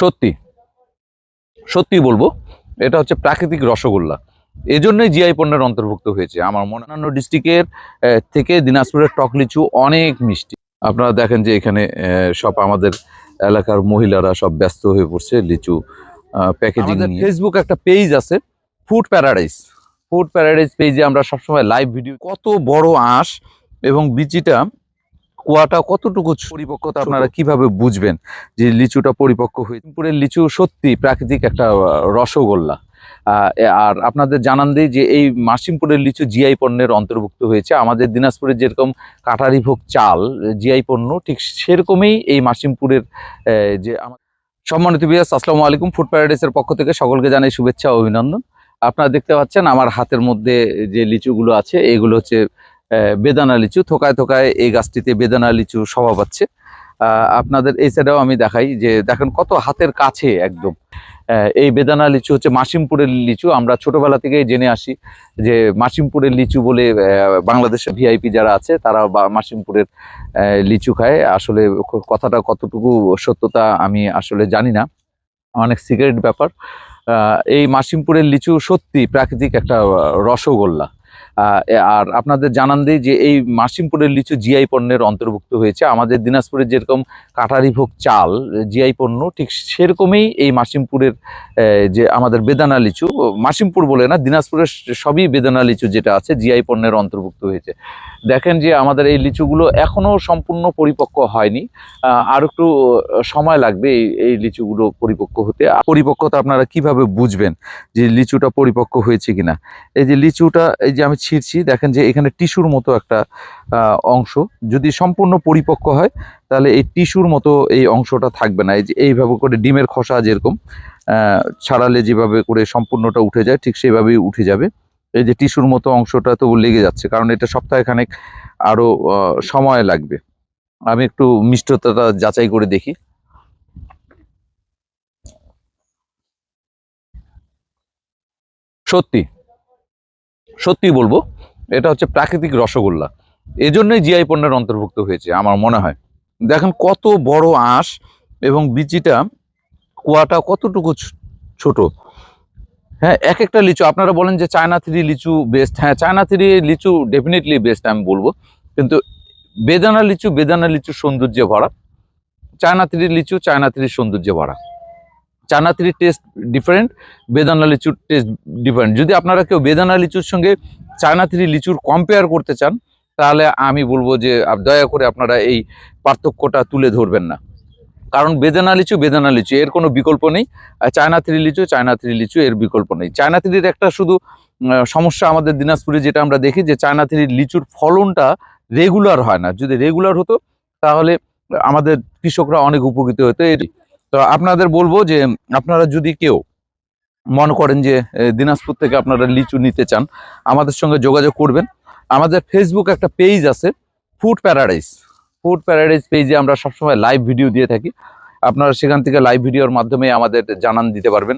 সত্যি। সত্যি বলব এটা হচ্ছে প্রাকৃতিক রসগোল্লা। এজন্যই জিআই পণ্যের অন্তর্ভুক্ত হয়েছে। আমার মনে অন্যান্য ডিস্ট্রিক্টের থেকে দিনাজপুরের টক লিচু অনেক মিষ্টি। আপনারা দেখেন যে এখানে সব আমাদের এলাকার মহিলারা সব ব্যস্ত হয়ে পড়ছে লিচু প্যাকেজিং ফেসবুক একটা পেজ আছে ফুড প্যারাডাইস ফুড প্যারাডাইস পেজে আমরা সবসময় লাইভ ভিডিও কত বড় আঁশ এবং বিচিটা কুয়াটা কতটুকু পরিপক্কতা আপনারা কীভাবে বুঝবেন যে লিচুটা পরিপক্ক হয়ে পুরের লিচু সত্যি প্রাকৃতিক একটা রসগোল্লা। আর আপনাদের জানান দিই যে এই মাসিমপুরের লিচু জিআই পণ্যের অন্তর্ভুক্ত হয়েছে। আমাদের দিনাজপুরের যেরকম কাটারি ভোগ চাল জিআই পণ্য ঠিক সেরকমই এই মাসিমপুরের যে আমার সম্মানিত বিয়াস আসসালামু আলাইকুম। ফুড প্যারাডাইসের পক্ষ থেকে সকলকে জানাই শুভেচ্ছা অভিনন্দন। আপনারা দেখতে পাচ্ছেন আমার হাতের মধ্যে যে লিচুগুলো আছে এগুলো হচ্ছে বেদানা লিচু, থোকায় থোকায় এই গাছটিতে বেদানা লিচু শোভা পাচ্ছে আপনাদের এই সাইডেও আমি দেখাই যে দেখেন কত হাতের কাছে একদম। এই বেদানা লিচু হচ্ছে মাসিমপুরের লিচু। আমরা ছোটবেলা থেকেই জেনে আসি যে মাসিমপুরের লিচু বলে বাংলাদেশের ভিআইপি যারা আছে, তারা মাসিমপুরের লিচু খায়। আসলে কথাটা কতটুকু সত্যতা আমি আসলে জানি না। অনেক সিক্রেট ব্যাপার। এই মাসিমপুরের লিচু সত্যি প্রাকৃতিক একটা রসগোল্লা। আর আপনাদের জানান দিই যে এই মাসিমপুরের লিচু জিআই পণ্যের অন্তর্ভুক্ত হয়েছে। আমাদের দিনাজপুরের যেরকম কাটারি ভোগ চাল, জিআই পণ্য, ঠিক সেরকমই এই মাসিমপুরের যে আমাদের বেদানা লিচু মাসিমপুর বলে না, দিনাজপুরের সবই বেদানা লিচু যেটা আছে জিআই পণ্যের অন্তর্ভুক্ত হয়েছে। দেখেন যে আমাদের এই লিচুগুলো এখনও সম্পূর্ণ পরিপক্ক হয়নি। আর একটু সময় লাগবে এই এই লিচুগুলো পরিপক্ক হতে। পরিপক্কতা আপনারা কীভাবে বুঝবেন যে লিচুটা পরিপক্ক হয়েছে কিনা? এই যে লিচুটা, এই যে আমি ছিঁড়ছি দেখেন যে এখানে টিস্যুর মতো একটা অংশ। যদি সম্পূর্ণ পরিপক্ক হয় তাহলে এই টিস্যুর মতো এই অংশটা থাকবে না। এই যে এইভাবে করে ডিমের খোসা যেরকম ছাড়ালে যেভাবে করে সম্পূর্ণটা উঠে যায় ঠিক সেইভাবেই উঠে যাবে। এই যে টিস্যুর মতো অংশটা তো লেগে যাচ্ছে কারণ এটা সপ্তাহখানেক আরও আহ, সময় লাগবে। আমি একটু মিষ্টতাটা যাচাই করে দেখি। সত্যি সত্যি বলব, এটা হচ্ছে প্রাকৃতিক রসগোল্লা। এজন্যই জিআই পণ্যের অন্তর্ভুক্ত হয়েছে, আমার মনে হয়। দেখেন কত বড় আঁশ এবং বিচিটা, কুয়াটা কতটুকু ছোট। হ্যাঁ এক একটা লিচু, আপনারা বলেন যে চায়না থ্রি লিচু বেস্ট হ্যাঁ চায়না থ্রি লিচু ডেফিনেটলি বেস্ট আমি বলব। কিন্তু বেদানা লিচু বেদানা লিচু সৌন্দর্যে ভরা। চায়না থ্রি লিচু, চায়না থ্রির সৌন্দর্যে ভরা। চায়না থ্রির টেস্ট ডিফারেন্ট বেদানা লিচুর টেস্ট ডিফারেন্ট যদি আপনারা কেউ বেদানা লিচুর সঙ্গে চায়না থ্রি লিচুর কম্পেয়ার করতে চান, তাহলে আমি বলব যে দয়া করে আপনারা এই পার্থক্যটা তুলে ধরবেন না। কারণ বেদানা লিচু বেদানা লিচু, এর কোনো বিকল্প নেই। চায়না থ্রি লিচু, চায়না থ্রি লিচু, এর বিকল্প নেই। চায়না থ্রির একটা শুধু সমস্যা আমাদের দিনাজপুরে যেটা আমরা দেখি যে, চায়না থ্রির লিচুর ফলনটা রেগুলার হয় না। যদি রেগুলার হতো, তাহলে আমাদের কৃষকরা অনেক উপকৃত হতো। এর তো আপনাদের বলব যে আপনারা যদি কেউ মনে করেন যে দিনাজপুর থেকে আপনারা লিচু নিতে চান, আমাদের সঙ্গে যোগাযোগ করবেন। আমাদের ফেসবুক একটা পেজ আছে ফুড প্যারাডাইস ফুড প্যারাডাইস পেজে আমরা সবসময় লাইভ ভিডিও দিয়ে থাকি। আপনারা সেখান থেকে লাইভ ভিডিওর মাধ্যমে আমাদের জানান দিতে পারবেন।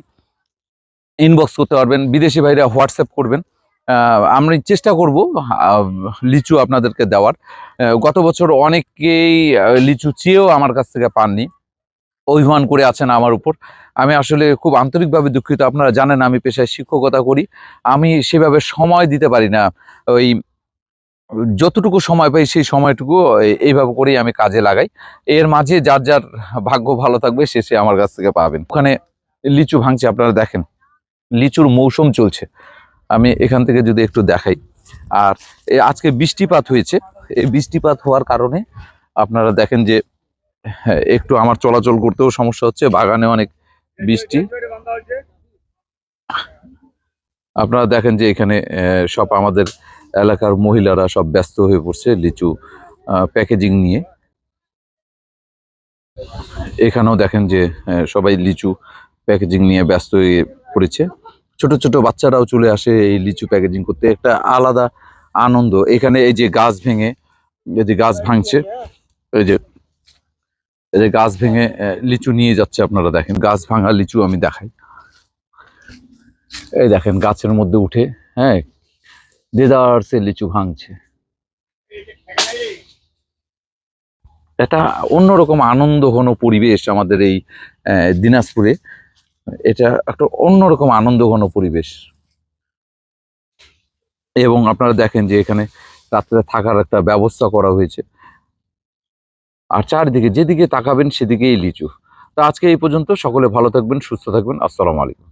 ইনবক্স করতে পারবেন। বিদেশি ভাইরা হোয়াটসঅ্যাপ করবেন। আমি চেষ্টা করব লিচু আপনাদেরকে দেওয়ার। গত বছর অনেকেই লিচু চেয়েও আমার কাছ থেকে পাননি। অভিমান করে আছেন আমার উপর। আমি আসলে খুব আন্তরিকভাবে দুঃখিত। আপনারা জানেন আমি পেশায় শিক্ষকতা করি। আমি সেভাবে সময় দিতে পারি না। ওই যতটুকু সময় পাই সেই সময়টুকু এইভাবে করেই আমি কাজে লাগাই। এর মাঝে যার যার ভাগ্য ভালো থাকবে সে সে আমার কাছ থেকে পাবেন। ওখানে লিচু ভাঙছে, আপনারা দেখেন। লিচুর মৌসুম চলছে। আমি এখান থেকে যদি একটু দেখাই। আর আজকে বৃষ্টিপাত হয়েছে। এই বৃষ্টিপাত হওয়ার কারণে আপনারা দেখেন যে একটু আমার চলাচল করতেও সমস্যা হচ্ছে, বাগানে অনেক বৃষ্টি। আপনারা দেখেন যে এখানে সব আমাদের এলাকার মহিলারা সব ব্যস্ত হয়ে পড়ছে লিচু প্যাকেজিং নিয়ে। এখানেও দেখেন যে সবাই লিচু প্যাকেজিং নিয়ে ব্যস্ত হয়ে পড়েছে। ছোট ছোট বাচ্চারাও চলে আসে এই লিচু প্যাকেজিং করতে, একটা আলাদা আনন্দ। এখানে এই যে গাছ ভেঙে, এই যে গাছ ভাঙছে, এই যে এই যে গাছ ভেঙে লিচু নিয়ে যাচ্ছে আপনারা দেখেন। গাছ ভাঙা লিচু আমি দেখাই। এই দেখেন, গাছের মধ্যে উঠে হ্যাঁ দেদার সে লিচু ভাঙছে। এটা অন্যরকম আনন্দ ঘন পরিবেশ আমাদের এই দিনাজপুরে। এটা একটা অন্যরকম আনন্দ ঘন পরিবেশ। এবং আপনারা দেখেন যে এখানে রাত্রে থাকার একটা ব্যবস্থা করা হয়েছে। আর চারদিকে যেদিকে তাকাবেন সেদিকেই লিচু। তো আজকে এই পর্যন্ত। সকলে ভালো থাকবেন, সুস্থ থাকবেন। আসসালামু আলাইকুম।